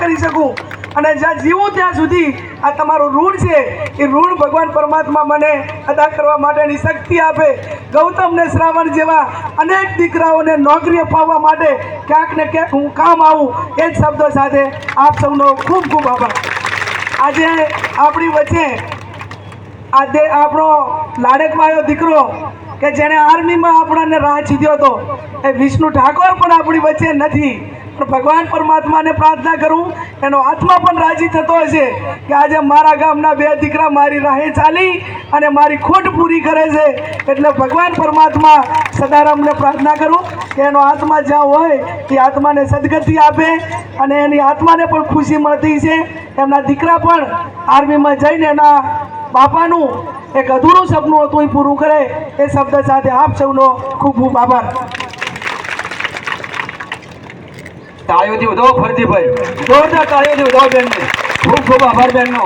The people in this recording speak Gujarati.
કરી શકું? અને જ્યાં જીવું ત્યાં સુધી આ તમારું ઋણ છે, એ ઋણ ભગવાન પરમાત્મા મને અદા કરવા માટેની શક્તિ આપે. ગૌતમ ને શ્રાવણ જેવા અનેક દીકરાઓને નોકરી અપાવવા માટે ક્યાંક ને ક્યાંક હું કામ આવું, એ જ શબ્દો સાથે આપ સૌનો ખૂબ ખૂબ આભાર. આજે આપણી વચ્ચે આજે આપણો લાડકવાયો દીકરો કે જેણે આર્મીમાં આપણને રાહ ચીધ્યો હતો, એ વિષ્ણુ ઠાકોર પણ આપણી વચ્ચે નથી. ભગવાન પરમાત્માને પ્રાર્થના કરું, એનો આત્મા પણ રાજી થતો હશે કે આજે મારા ગામના બે દીકરા મારી રાહે ચાલી અને મારી ખોટ પૂરી કરે છે. એટલે ભગવાન પરમાત્મા સદારામને પ્રાર્થના કરું કે એનો આત્મા જ્યાં હોય એ આત્માને સદગતિ આપે અને એની આત્માને પણ ખુશી મળતી છે. એમના દીકરા પણ આર્મીમાં જઈને એના બાપાનું એક અધૂરું સપનું હતું એ પૂરું કરે. એ શબ્દ સાથે આપ સૌનો ખૂબ ખૂબ આભાર. તાળીઓથી વધાવો ફરજીભાઈ જોરદાર તાળીઓથી વધાવો બેનને. ખૂબ ખૂબ આભાર બેનનો.